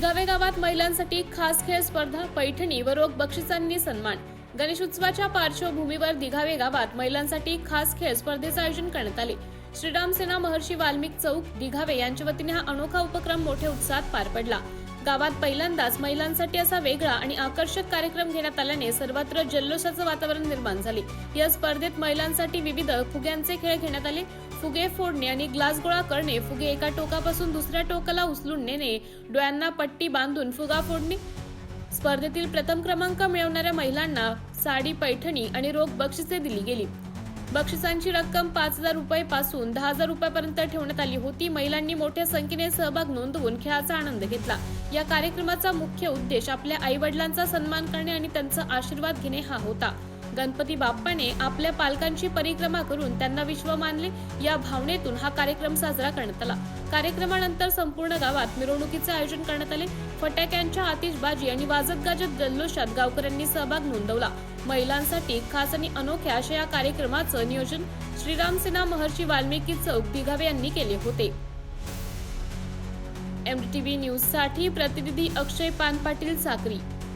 दिघावे गावात महिलांसाठी खास खेळ स्पर्धा पैठणी व रोख बक्षिसांनी सन्मान. गणेशोत्सवाच्या पार्श्वभूमीवर दिघावे गावात महिलांसाठी खास खेळ स्पर्धेचं आयोजन करण्यात आले. श्रीराम सेना महर्षी वाल्मिक चौक दिघावे यांच्या वतीने हा अनोखा उपक्रम मोठ्या उत्साहात पार पडला. गावात पहिल्यांदाच महिलांसाठी असा वेगळा आणि आकर्षक कार्यक्रम घेण्यात आल्याने सर्वत्र जल्लोषाचं वातावरण निर्माण झाले. या स्पर्धेत महिलांसाठी विविध फुग्यांचे खेळ घेण्यात आले. फुगे फोडणे आणि ग्लास गोळा करणे फुगे एका टोकापासून दुसऱ्या टोकाला उचलून नेणे डोळ्यांना पट्टी बांधून फुगा फोडणे. स्पर्धेतील प्रथम क्रमांक मिळवणाऱ्या महिलांना साडी पैठणी आणि रोख बक्षिसे दिली गेली. बक्षिसांची रक्कम पाच हजार रुपये पासून दहा हजार रुपयापर्यंत ठेवण्यात आली होती. महिलांनी मोठ्या संख्येने सहभाग नोंदवून खेळाचा आनंद घेतला. या कार्यक्रमाचा मुख्य उद्देश आपल्या आई वडिलांचा सन्मान करणे आणि त्यांचा आशीर्वाद घेणे हा होता. गणपती बाप्पाने आपल्या पालकांची परिक्रमा करून त्यांना विश्व मानले. या भावनेतून हा कार्यक्रम साजरा करण्यात आला. कार्यक्रमानंतर संपूर्ण गावात मिरवणुकीचे आयोजन करण्यात आले. फटाक्यांच्या आतिषबाजी आणि वाजत गाजत जल्लोषात गावकऱ्यांनी सहभाग नोंदवला. महिलांसाठी खास आणि अनोख्या अशा या कार्यक्रमाचं नियोजन श्रीराम सेना महर्षी वाल्मिकी चौक दिघावे यांनी केले होते. एमटीव्ही न्यूजसाठी प्रतिनिधी अक्षय पान पाटील साक्री.